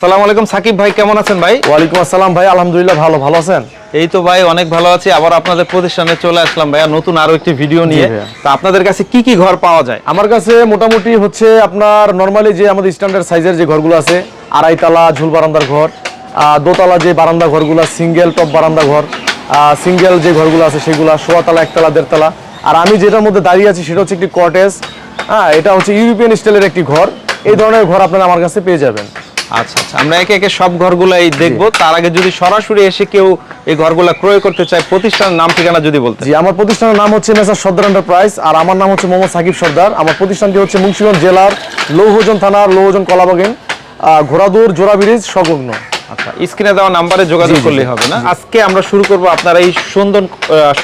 আসসালামু আলাইকুম সাকিব ভাই কেমন আছেন ভাই? ওয়ালাইকুম আসসালাম ভাই আলহামদুলিল্লাহ ভালো ভালো আছেন? এই তো ভাই অনেক ভালো আছি। আবার আপনাদের প্রতিষ্ঠানে চলে আসলাম ভাইয়া নতুন আরও একটি ভিডিও নিয়ে। তো আপনাদের কাছে কি কি ঘর পাওয়া যায়? আমার কাছে মোটামুটি হচ্ছে আপনার নর্মালি যে আমাদের স্ট্যান্ডার্ড সাইজের যে ঘরগুলো আছে আড়াইতলা ঝুল বারান্দার ঘর দোতলা যে বারান্দা ঘরগুলো সিঙ্গেল টপ বারান্দা ঘর সিঙ্গেল যে ঘরগুলো আছে সেগুলো সোয়াতলা একতলা দেড়তলা। আর আমি যেটার মধ্যে দাঁড়িয়ে আছি সেটা হচ্ছে একটি কটেজ হ্যাঁ এটা হচ্ছে ইউরোপিয়ান স্টাইলের একটি ঘর। এই ধরনের ঘর আপনারা আমার কাছে পেয়ে যাবেন। আচ্ছা আচ্ছা। আমরা একে একে সব ঘরগুলাই দেখব। তার আগে যদি সরাসরি এসে কেউ এই ঘরগুলা ক্রয় করতে চায় প্রতিষ্ঠানের নাম ঠিকানা যদি বলতে জি আমার প্রতিষ্ঠানের নাম হচ্ছে মেসার সর্দার এন্টারপ্রাইজ আর আমার নাম হচ্ছে মোহাম্মদ সাকিব সর্দার। আমার প্রতিষ্ঠানটি হচ্ছে মুন্সিগঞ্জ জেলার লৌহজন থানার লৌহজন কলাবাগান ঘোরাদুর ঘোড়াদুর জোড়া ব্রিজ সংলগ্ন স্ক্রিনে দেওয়া নাম্বারে যোগাযোগ করলেই হবে না। আজকে আমরা শুরু করব আপনার এই সুন্দর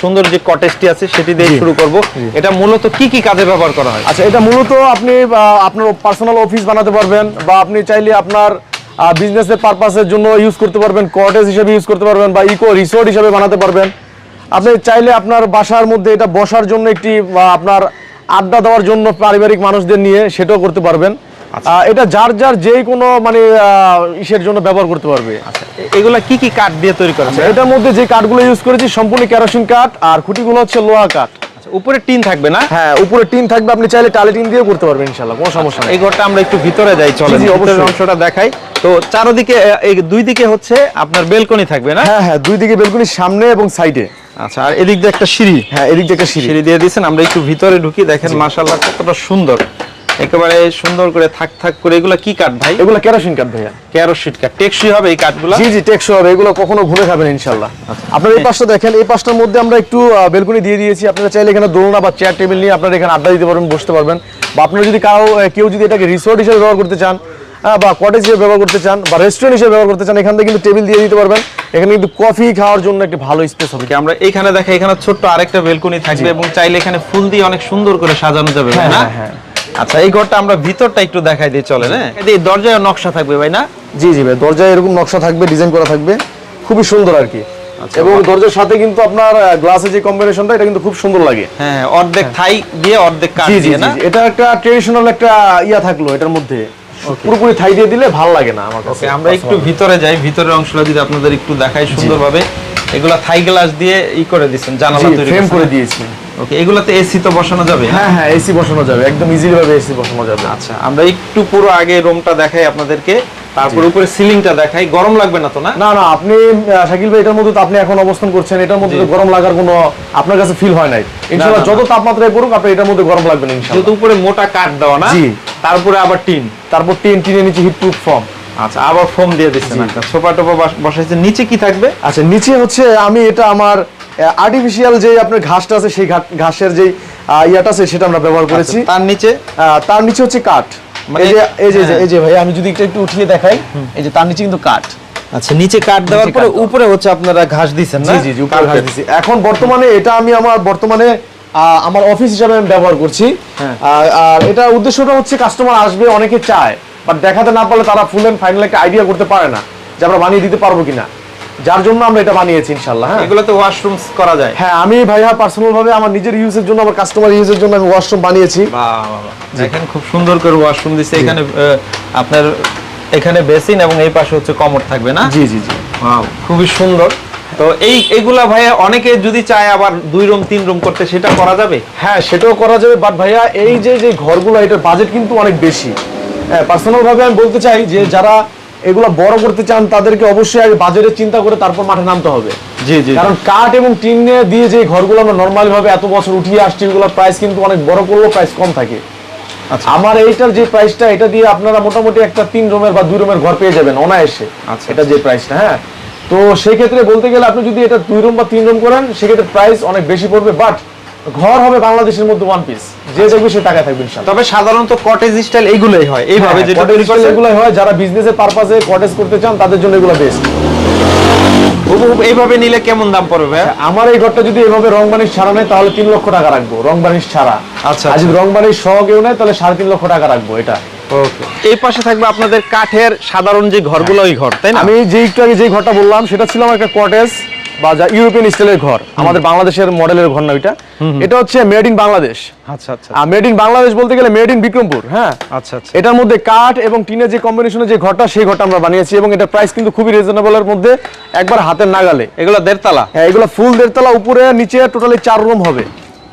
সুন্দর যে কটেজটি আছে সেটি দিয়ে শুরু করব। এটা মূলত কি কি কাজে ব্যবহার করা হয়? আচ্ছা এটা মূলত আপনি আপনার পার্সোনাল অফিস বানাতে পারবেন বা আপনি চাইলে আপনার বিজনেসের পারপাসের জন্য ইউজ করতে পারবেন কটেজ হিসেবে ইউজ করতে পারবেন বা ইকো রিসোর্ট হিসেবে বানাতে পারবেন। আপনি চাইলে আপনার বাসার মধ্যে এটা বসার জন্য একটি আপনার আড্ডা দেওয়ার জন্য পারিবারিক মানুষদের নিয়ে সেটাও করতে পারবেন। এটা যার যার যেই কোনো মানে ইসের জন্য ব্যবহার করতে পারবে। এগুলা কি কি কাঠ দিয়ে তৈরি করা হয় এটার মধ্যে যে কাঠগুলো ইউজ করেছি সম্পূর্ণ কেরোসিন কাঠ আর খুঁটিগুলো হচ্ছে লোহা কাঠ। আচ্ছা, উপরে টিন থাকবে না? হ্যাঁ উপরে টিন থাকবে আপনি চাইলে টালি টিন দিয়েও করতে পারবেন ইনশাল্লাহ কোনো সমস্যা নেই। এই ঘরটা আমরা একটু ভিতরে যাই জি, ভিতরের অবশ্যই। অংশটা দেখাই। তো চারদিকে এই দুই দিকে হচ্ছে আপনার বেলকনি থাকবে না? হ্যাঁ হ্যাঁ দুই দিকে বেলকনির সামনে এবং সাইডে। আচ্ছা আর এদিক দিয়ে একটা সিঁড়ি। হ্যাঁ এদিক থেকে সিঁড়ি। সিঁড়ি দিয়ে দিয়েছেন আমরা একটু ভিতরে ঢুকি দেখেন মাশাআল্লাহ কতটা সুন্দর। একেবারে সুন্দর করে থাক থাক করে এগুলা কি কাঠ ভাই? এগুলো কেরোসিন কাঠ ভাইয়া। ক্যারোশিট কাঠ। টেকসই হবে এই কাঠগুলা? জি জি টেকসই হবে। এগুলো কখনো ঘুরে খাবেন ইনশাল্লাহ আপনার এই পাশটা দেখেন এই পাশটার মধ্যে আমরা একটু বেলকনি দিয়ে দিয়েছি। আপনারা চাইলে এখানে দোলনা বা চেয়ার টেবিল নিয়ে আপনারা এখানে আড্ডা দিতে পারবেন বসতে পারবেন। বা আপনারা যদি কারও কেউ যদি এটাকে রিসোর্ট হিসেবে ব্যবহার করতে চান বা কটেজ হিসেবে ব্যবহার করতে চান বা রেস্টুরেন্ট হিসেবে ব্যবহার করতে চান এখান থেকে কিন্তু টেবিল দিয়ে দিতে পারবেন। এখানে কিন্তু কফি খাওয়ার জন্য একটি ভালো স্পেস হবে। আমরা এখানে দেখে এখানে ছোট্ট আরেকটা বেলকনি থাকবে এবং চাইলে এখানে ফুল দিয়ে অনেক সুন্দর করে সাজানো যাবে হ্যাঁ, না? হ্যাঁ, হ্যাঁ। আচ্ছা এই ঘরটা আমরা ভিতরটা একটু দেখাই দিই চলে না এই দরজায় নকশা থাকবে ভাই না? জি জি ভাই দরজায় এরকম নকশা থাকবে ডিজাইন করা থাকবে। খুবই সুন্দর আর কি। এবং দরজার সাথে কিন্তু আপনার গ্লাসের যে কম্বিনেশনটা এটা কিন্তু খুব সুন্দর লাগে। হ্যাঁ অর্ধেক থাই দিয়ে অর্ধেক কাঠ দিয়ে না? এটা একটা ট্রেডিশনাল একটা ইয়া থাকল এটার মধ্যে। পুরোপুরি থাই দিয়ে দিলে ভালো লাগে না আমার কাছে। আমরা একটু ভিতরে যাই ভিতরের অংশটা যদি আপনাদের একটু দেখাই সুন্দরভাবে। এগুলা থাই গ্লাস দিয়ে ই করে দিয়েছেন জানালা তৈরি ফ্রেম করে দিয়েছি। ওকে এগুলাতে এসি তো বসানো যাবে হ্যাঁ হ্যাঁ এসি বসানো যাবে একদম ইজিলি ভাবে এসি বসানো যাবে। আচ্ছা আমরা একটু পুরো আগে রুমটা দেখাই আপনাদেরকে তারপর উপরে সিলিংটা দেখাই। গরম লাগবে না তো না? না না আপনি শাকিল ভাই এটার মধ্যে তো আপনি এখন অবস্থান করছেন এটার মধ্যে গরম লাগার কোনো আপনার কাছে ফিল হয় নাই। ইনশাআল্লাহ যত তাপমাত্রায় পড়ুক আপনি এটার মধ্যে গরম লাগবে না যেহেতু ইনশাআল্লাহ উপরে মোটা কাঠ দেওয়া না। তারপরে আবার টিন। তারপর টিন টিনের নিচে হিট প্রুফ ফর্ম আচ্ছা আবার ফোম দিয়ে দিচ্ছেন সোফা টোপা বসাইছে নিচে কি থাকবে? আচ্ছা নিচে হচ্ছে আমি এটা আমার আর্টিফিশিয়াল যে আপনার ঘাসটা আছে সেই ঘাসের যে ইয়াটা আছে সেটা আমরা ব্যবহার করেছি। আচ্ছা, তার নিচে? তার নিচে হচ্ছে কাঠ। এই যে এই যে। এই যে ভাই আমি যদি একটু একটু উঠিয়ে দেখাই এই যে তার নিচে কিন্তু কাঠ। আচ্ছা নিচে কাঠ দেওয়ার পরে উপরে হচ্ছে আপনারা ঘাস দিচ্ছেন না? জি জি জি উপরে ঘাস দিছি এখন বর্তমানে এটা আমি আমার বর্তমানে আমার অফিস হিসাবে আমি ব্যবহার করছি। হ্যাঁ। আর আর এটা উদ্দেশ্যটা হচ্ছে কাস্টমার আসবে অনেকে চায়। বাট দেখাতে না পারলে তারা ফুল এন্ড ফাইনাল একটা আইডিয়া করতে পারে না যে আমরা বানিয়ে দিতে পারব কিনা। যার জন্য আমরা এটা বানিয়েছি ইনশাল্লাহ হ্যাঁ। এগুলোতে ওয়াশরুমস করা যায়। হ্যাঁ আমি ভাইয়া পার্সোনাল ভাবে আমার নিজের ইউজের জন্য আমার কাস্টমার ইউজের জন্য আমি ওয়াশরুম বানিয়েছি। দেখেন খুব সুন্দর করে ওয়াশরুম দিচ্ছে এখানে আপনার এখানে বেসিন এবং এই পাশে হচ্ছে কমোড থাকবে না? জি জি জি। খুবই সুন্দর। তো এই এগুলা ভাইয়া অনেকে যদি চায় আবার দুই রুম তিন রুম করতে সেটা করা যাবে? হ্যাঁ সেটাও করা যাবে বাট ভাইয়া এই যে যে ঘরগুলো এটার বাজেট কিন্তু অনেক বেশি। হ্যাঁ পার্সোনাল ভাবে আমি বলতে চাই যে যারা এগুলো বড় করতে চান তাদেরকে অবশ্যই আগে বাজেটের চিন্তা করে তারপর মাঠে নামতে হবে। জি জি কারণ কাঠ এবং টিন দিয়ে যে ঘরগুলো আমরা নর্মালি ভাবে এত বছর উঠিয়ে আসছি এগুলোর প্রাইস কিন্তু অনেক বড় করলেও প্রাইস কম থাকে। আচ্ছা। আমার এইটার যে প্রাইসটা এটা দিয়ে আপনারা মোটামুটি একটা তিন রুমের বা দুই রুমের ঘর পেয়ে যাবেন অনায়াসে। আচ্ছা, এটা যে প্রাইসটা হ্যাঁ? তো সেই ক্ষেত্রে বলতে গেলে আপনি যদি এটা দুই রুম বা তিন রুম করেন সেক্ষেত্রে প্রাইস অনেক বেশি পড়বে বাট ঘর হবে বাংলাদেশের মধ্যে ওয়ান পিস যে দেখবে সে টাকা থাকবে ইনশাআল্লাহ তবে সাধারণত কটেজ স্টাইল এইগুলোই হয়। এইভাবে হ্যাঁ, যেটা এগুলাই হয়। যারা বিজনেসের পারপাসে কটেজ করতে চান তাদের জন্য এগুলো বেস্ট এইভাবে নিলে কেমন দাম পড়বে ভাইয়া আমার এই ঘরটা যদি এভাবে রং বানিশ ছাড়া নেয় তাহলে তিন লক্ষ টাকা রাখব রং বানিশ ছাড়া। আচ্ছা, আর যদি রং বানিশ সহ কেউ নেয় তাহলে সাড়ে তিন লক্ষ টাকা রাখব এটা। এই পাশে থাকবে আপনাদের কাঠের সাধারণ যে ঘরগুলো ওই ঘর তাই না? আমি যে একটু আগে যে ঘরটা বললাম সেটা ছিল আমার একটা কটেজ বা যা ইউরোপিয়ান স্টাইলের ঘর আমাদের বাংলাদেশের মডেলের ঘর না ওইটা? এটা হচ্ছে মেড ইন বাংলাদেশ আচ্ছা আচ্ছা। আর মেড ইন বাংলাদেশ বলতে গেলে মেড ইন বিক্রমপুর হ্যাঁ? আচ্ছা আচ্ছা। এটার মধ্যে কাঠ এবং টিনের যে কম্বিনেশনের যে ঘরটা সেই ঘরটা আমরা বানিয়েছি এবং এটার প্রাইস কিন্তু খুবই রিজনেবলের মধ্যে একবার হাতের নাগালে। এগুলো দেড়তলা? হ্যাঁ এগুলো ফুল দেড়তলা উপরে নিচে টোটালি চার রুম হবে।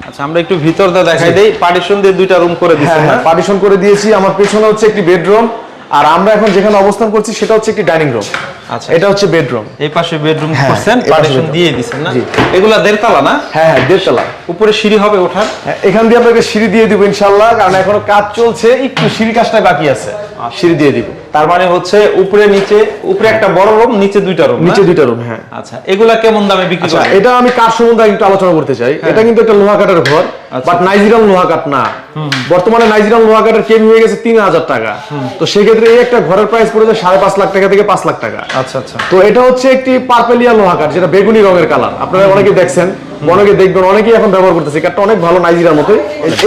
আচ্ছা আমরা একটু ভিতরটা দেখাই দেই। পার্টিশন দিয়ে দুইটা রুম করে হ্যাঁ না? হ্যাঁ পার্টিশন করে দিয়েছি। আমার পেছনে হচ্ছে একটি বেডরুম আর আমরা এখন যেখানে অবস্থান করছি সেটা হচ্ছে একটি ডাইনিং রুম। আচ্ছা। এটা হচ্ছে বেডরুম। এই পাশে বেডরুম হ্যাঁ, করছেন পার্টিশন দিয়ে দিবেন না। এগুলা দেড়তলা না? হ্যাঁ হ্যাঁ দেড়তলা। উপরে সিঁড়ি হবে ওঠার? হ্যাঁ, এখান দিয়ে আপনাকে সিঁড়ি দিয়ে দিব ইনশাআল্লাহ কারণ এখনও কাজ চলছে একটু সিঁড়ি কাজটা বাকি আছে। সিঁড়ি দিয়ে দিব। তার মানে হচ্ছে উপরে নিচে উপরে একটা বড় রুম নিচে দুইটা রুম নিচে দুইটা রুম হ্যাঁ। আচ্ছা এগুলা কেমন দামে বিক্রি আচ্ছা করেন? এটা আমি কাঠ সম্বন্ধে একটু আলোচনা করতে চাই। এটা কিন্তু একটা লোহা কাঠের ঘর আচ্ছা। বাট নাইজেরিয়ান লোহা কাঠ না বর্তমানে নাইজেরিয়ান লোহা কাঠের হয়ে গেছে তিন হাজার টাকা। তো সেক্ষেত্রে এই একটা ঘরের প্রাইস পড়ে যায় সাড়ে পাঁচ লাখ টাকা থেকে পাঁচ লাখ টাকা। আচ্ছা আচ্ছা। তো এটা হচ্ছে একটি পার্পেলিয়া লোহা কাঠ যেটা বেগুনি রঙের কালার আপনারা অনেকে দেখছেন। অনেকে দেখবেন অনেকেই এখন ব্যবহার করতেছে। কাঠটা অনেক ভালো নাইজেরিয়ার মতোই।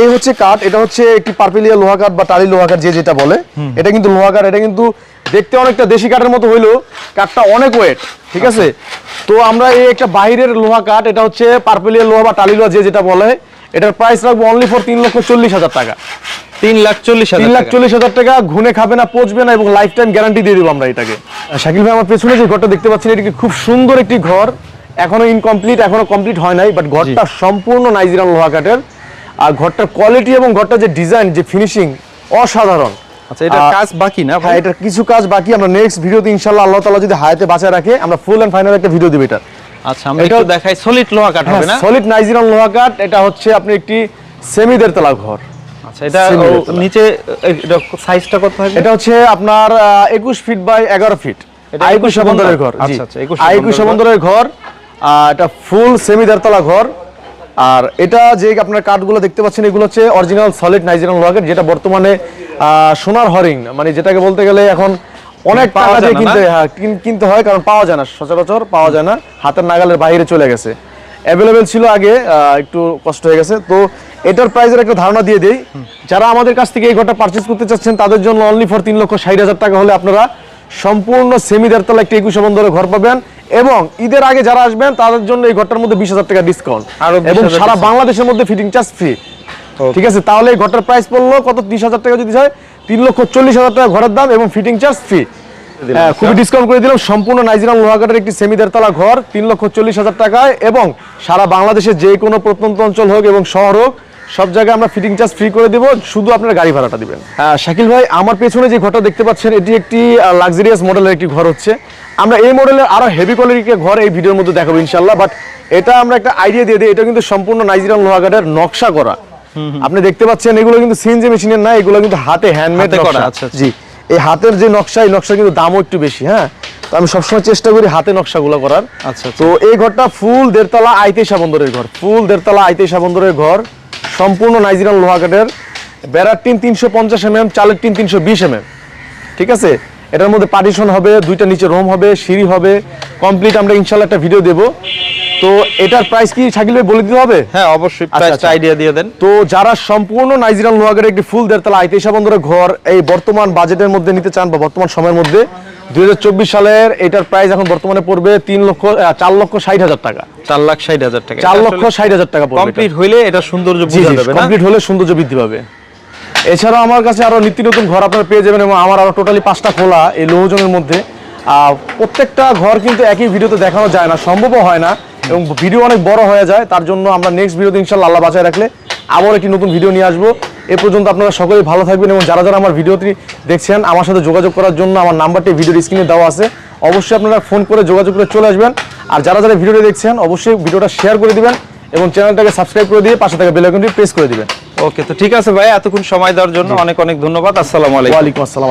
এই হচ্ছে কাঠ এটা হচ্ছে একটি পার্পেলিয়া লোহা কাঠ বা টালি লোহা কাঠ যে যেটা বলে। এটা কিন্তু লোহা কাঠ এটা কিন্তু দেখতে অনেকটা দেশি কাঠের মতো হইলেও কাঠটা অনেক ওয়েট ঠিক আছে? তো আমরা এই একটা বাইরের লোহা কাঠ এটা হচ্ছে পার্পেলিয়া লোহা বা টালি লোহা যে যেটা বলে এটার প্রাইস রাখব অনলি ফর তিন লক্ষ চল্লিশ হাজার টাকা। তিন লাখ চল্লিশ তিন লাখ চল্লিশ হাজার টাকা ঘুনে খাবে না পচবে না এবং লাইফ টাইম গ্যারান্টি দিয়ে দেবো আমরা এটাকে। শাকিল ভাই আমার পেছনে যে ঘরটা দেখতে পাচ্ছেন এটি খুব সুন্দর একটি ঘর। এখনও ইনকমপ্লিট এখনও কমপ্লিট হয় নাই বাট ঘরটা সম্পূর্ণ নাইজেরিয়ান লোহা কাঠের। আর ঘরটার কোয়ালিটি এবং ঘরটার যে ডিজাইন যে ফিনিশিং অসাধারণ। আচ্ছা এটা কাজ বাকি না হ্যাঁ এটার কিছু কাজ বাকি। আমরা নেক্সট ভিডিওতে ইনশাল্লাহ আল্লাহ তালা যদি হায়াতে বাঁচায় রাখে আমরা ফুল অ্যান্ড ফাইনাল একটা ভিডিও দেবো এটা আচ্ছা আমরা একটু দেখাই সলিড লোহা কাঠ হবে না? সলিড নাইজেরিয়ান লোহা কাঠ এটা হচ্ছে আপনি একটি সেমি দেড়তলা ঘর। আচ্ছা এটা। নিচে সাইজটা কত হবে? এটা হচ্ছে আপনার একুশ ফিট বাই এগারো ফিট এটা আইকুশ 21 বন্দরের ঘর? আচ্ছা, আচ্ছা, 21 আইকুশ বন্দরের বন্দরের ঘর। এটা ফুল সেমি দেড়তলা ঘর। আর এটা যে আপনার কাঠগুলো দেখতে পাচ্ছেন এগুলো হচ্ছে অরিজিনাল সলিড নাইজেরিয়ান লোহাকের যেটা বর্তমানে সোনার হরিং মানে যেটাকে বলতে গেলে এখন অনেক টাকা দিয়ে কিনতে হ্যাঁ, কিনতে হয় কারণ পাওয়া যায় না সচরাচর পাওয়া যায় না হাতের নাগালের বাইরে চলে গেছে। অ্যাভেলেবেল ছিল আগে একটু কষ্ট হয়ে গেছে। তো এটার প্রাইসের একটা ধারণা দিয়ে দেই। যারা আমাদের কাছ থেকে এই ঘরটা পারচেজ করতে চাচ্ছেন তাদের জন্য অনলি ফর তিন লক্ষ ষাট হাজার টাকা হলে আপনারা সম্পূর্ণ সেমি দেড়তলা একটি একুশ বন্দরে ঘর পাবেন এবং ঈদের আগে যারা আসবেন তাদের জন্য এই ঘরটার মধ্যে বিশ হাজার টাকা ডিসকাউন্ট আরও 20,000 এবং সারা বাংলাদেশের মধ্যে ফিটিং চার্জ ফ্রি ঠিক আছে? তাহলে এই ঘরটার প্রাইস পড়ল কত? ত্রিশ হাজার টাকা যদি হয় তিন লক্ষ চল্লিশ হাজার টাকা ঘরের দাম এবং ফিটিং চার্জ ফ্রি খুবই ডিসকাউন্ট করে দিলাম। সম্পূর্ণ নাইজেরিয়ান লোহাঘাটের একটি সেমি দেড়তলা ঘর তিন লক্ষ চল্লিশ হাজার টাকায় এবং সারা বাংলাদেশের যে কোনো প্রত্যন্ত অঞ্চল হোক এবং শহর হোক সব জায়গায় আমরা ফিটিং চার্জ ফ্রি করে দেবো শুধু আপনার গাড়ি ভাড়াটা দিবেন। হ্যাঁ, শাকিল ভাই আমার পেছনে যে ঘরটা দেখতে পাচ্ছেন এটি একটি লাক্সারিয়াস মডেলের একটি ঘর হচ্ছে। আমরা এই মডেলের আরও হেভি কোয়ালিটির ঘর এই ভিডিওর মধ্যে দেখাবো ইনশাল্লাহ বাট এটা আমরা একটা আইডিয়া দিয়ে দিই এটা কিন্তু সম্পূর্ণ নাইজেরিয়ান লোহাঘাটের নকশা করা। আপনি দেখতে পাচ্ছেন এগুলো কিন্তু সিএনজি মেশিনের না এগুলো কিন্তু হাতে হ্যান্ডমেড করা, আচ্ছা, আচ্ছা। জি এই হাতের যে নকশা এই নকশা কিন্তু দামও একটু বেশি হ্যাঁ? তো আমি সবসময় চেষ্টা করি হাতে নকশাগুলো করার। আচ্ছা, আচ্ছা। তো এই ঘরটা ফুল দেড়তলা আইতেশা বন্দরের ঘর ফুল দেড়তলা আইতেশা বন্দরের ঘর। সম্পূর্ণ নাইজেরিয়ান লোহা কাঠের। বেড়ার টিন তিনশো পঞ্চাশ এম চালের টিন তিনশো বিশ এম ঠিক আছে? এটার মধ্যে পার্টিশন হবে, দুইটা নিচে রোম হবে, সিঁড়ি হবে। কমপ্লিট আমরা ইনশাল্লাহ একটা ভিডিও দেবো। তো এটার প্রাইস কি শাকিল ভাই বলে দিতে হবে? হ্যাঁ অবশ্যই আচ্ছা, প্রাইসটা আচ্ছা। আইডিয়া দিয়ে দেন। তো যারা সম্পূর্ণ নাইজেরিয়ান লোহাগের একটি ফুল দেড়তলা আইতেশা বন্দরের ঘর এই বর্তমান বাজেটের মধ্যে নিতে চান বা বর্তমান সময়ের মধ্যে দুই সালের এটার প্রাইস এখন বর্তমানে পড়বে তিন লক্ষ চার লক্ষ ষাট হাজার টাকা। চার লাখ ষাট হাজার টাকা। চার লক্ষ ষাট হাজার টাকা কমপ্লিট হইলে এটা সৌন্দর্য কমপ্লিট হলে সৌন্দর্য বৃদ্ধি পাবে। এছাড়াও আমার কাছে আরও নিত্য নতুন ঘর আপনারা পেয়ে যাবেন এবং আমার আরও টোটালি পাঁচটা খোলা এই লৌহজনের মধ্যে। প্রত্যেকটা ঘর কিন্তু একই ভিডিওতে দেখানো যায় না সম্ভবও হয় না। এবং ভিডিও অনেক বড় হয়ে যায় তার জন্য আমরা নেক্সট ভিডিওতে ইনশাল্লাহ আল্লাহ বাঁচায় রাখলে আবার একটি নতুন ভিডিও নিয়ে আসব। এ পর্যন্ত আপনারা সকলেই ভালো থাকবেন এবং যারা যারা আমার ভিডিওটি দেখছেন আমার সাথে যোগাযোগ করার জন্য আমার নাম্বারটি ভিডিওর স্ক্রিনে দেওয়া আছে। অবশ্যই আপনারা ফোন করে যোগাযোগ করে চলে আসবেন। আর যারা যারা ভিডিওটি দেখছেন অবশ্যই ভিডিওটা শেয়ার করে দিবেন এবং চ্যানেলটাকে সাবস্ক্রাইব করে দিয়ে পাশে থাকা বেল আইকনটি প্রেস করে দিবেন। ওকে তো ঠিক আছে ভাই এতক্ষণ সময় দেওয়ার জন্য অনেক অনেক ধন্যবাদ। আসসালামু আলাইকুম। ওয়ালাইকুম আসসালাম।